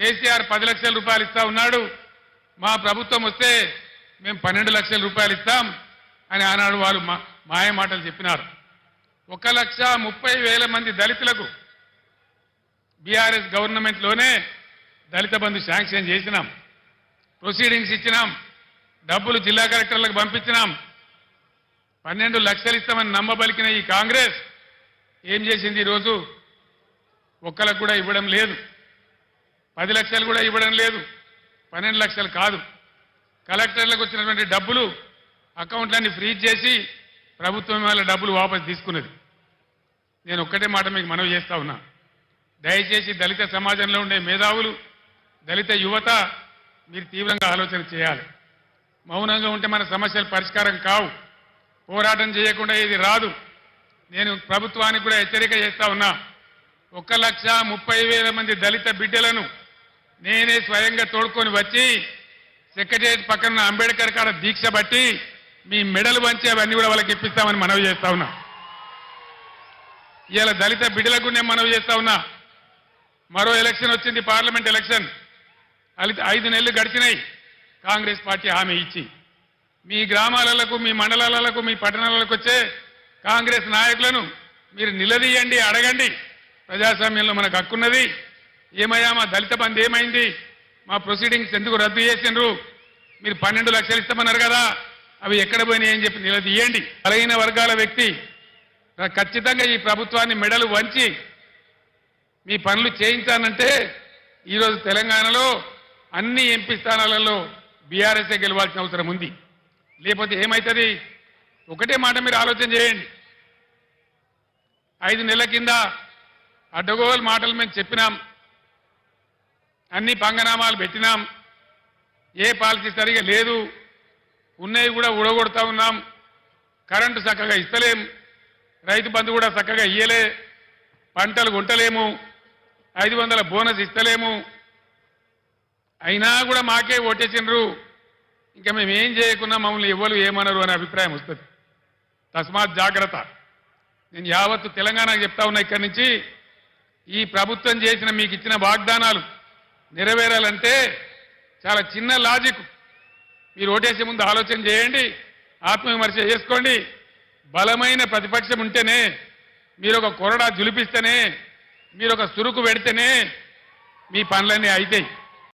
కేసీఆర్ పది లక్షల రూపాయలు ఇస్తా ఉన్నాడు. మా ప్రభుత్వం వస్తే మేము పన్నెండు లక్షల రూపాయలు ఇస్తాం అని ఆనాడు వాళ్ళు మా మాయ మాటలు చెప్పినారు. ఒక లక్ష ముప్పై వేల మంది దళితులకు బీఆర్ఎస్ గవర్నమెంట్లోనే దళిత బంధు శాంక్షన్ చేసినాం. ప్రొసీడింగ్స్ ఇచ్చినాం. డబ్బులు జిల్లా కలెక్టర్లకు పంపించినాం. పన్నెండు లక్షలు ఇస్తామని నమ్మబలికిన ఈ కాంగ్రెస్ ఏం చేసింది ఈరోజు? ఒక్కలకు కూడా ఇవ్వడం లేదు. పది లక్షలు కూడా ఇవ్వడం లేదు. పన్నెండు లక్షలు కాదు. కలెక్టర్లకు వచ్చినటువంటి డబ్బులు అకౌంట్లన్నీ ఫ్రీజ్ చేసి ప్రభుత్వం వాళ్ళ డబ్బులు వాపసు తీసుకున్నది. నేను ఒక్కటే మాట మీకు మనవి చేస్తా ఉన్నా. దయచేసి దళిత సమాజంలో ఉండే మేధావులు దళిత యువత మీరు తీవ్రంగా ఆలోచన చేయాలి. మౌనంగా ఉంటే మన సమస్యలు పరిష్కారం కావు. పోరాటం చేయకుండా ఇది రాదు. నేను ప్రభుత్వానికి కూడా హెచ్చరిక చేస్తా ఉన్నా. ఒక లక్ష ముప్పై వేల మంది దళిత బిడ్డలను నేనే స్వయంగా తోడుకొని వచ్చి సెక్రటరియట్ పక్కన అంబేద్కర్ కాడ దీక్ష బట్టి మీ మెడలు వంచి అవన్నీ కూడా వాళ్ళకి ఇప్పిస్తామని మనవి చేస్తా ఉన్నా. ఇలా దళిత బిడ్డలకు నేను మనవి చేస్తా ఉన్నా. మరో ఎలక్షన్ వచ్చింది పార్లమెంట్ ఎలక్షన్. అలి- ఐదు నెలలు గడిచినాయి కాంగ్రెస్ పార్టీ హామీ ఇచ్చి. మీ గ్రామాలకు మీ మండలాలకు మీ పట్టణాలకు వచ్చే కాంగ్రెస్ నాయకులను మీరు నిలదీయండి అడగండి. ప్రజాస్వామ్యంలో మనకు హక్కున్నది. ఏమయ్యా మా దళిత బంధు ఏమైంది? మా ప్రొసీడింగ్స్ ఎందుకు రద్దు చేసిండ్రు? మీరు పన్నెండు లక్షలు ఇస్తామన్నారు కదా అవి ఎక్కడ పోయినాయి అని చెప్పి నిలదీయండి. బలహీన వర్గాల వ్యక్తి ఖచ్చితంగా ఈ ప్రభుత్వాన్ని మెడలు వంచి మీ పనులు చేయించానంటే ఈరోజు తెలంగాణలో అన్ని ఎంపీ స్థానాలలో బీఆర్ఎస్ఏ గెలవాల్సిన అవసరం ఉంది. లేకపోతే ఏమవుతుంది ఒకటే మాట మీరు ఆలోచన చేయండి. ఐదు నెలల కింద అడ్డగోలు మాటలు మేము చెప్పినాం. అన్ని పంగనామాలు పెట్టినాం. ఏ పాలసీ సరిగా లేదు. ఉన్నవి కూడా ఉడగొడతా ఉన్నాం. కరెంటు చక్కగా ఇస్తలేం. రైతు బంధు కూడా చక్కగా ఇయ్యలే. పంటలు కొంటలేము. ఐదు వందల బోనస్ ఇస్తలేము. అయినా కూడా మాకే ఓటేసినరు ఇంకా మేము ఏం చేయకున్నా మమ్మల్ని ఎవరు ఏమనరు అనే అభిప్రాయం వస్తుంది. తస్మాత్ జాగ్రత్త. నేను యావత్తు తెలంగాణకు చెప్తా ఉన్నా ఇక్కడి నుంచి. ఈ ప్రభుత్వం చేసిన మీకు ఇచ్చిన వాగ్దానాలు నెరవేరాలంటే చాలా చిన్న లాజిక్ మీరు ఓటేసే ముందు ఆలోచన చేయండి ఆత్మవిమర్శ చేసుకోండి. బలమైన ప్రతిపక్షం ఉంటేనే మీరు ఒక కొరడా జులిపిస్తేనే మీరు ఒక సురుకు పెడితేనే మీ పనులన్నీ అవుతాయి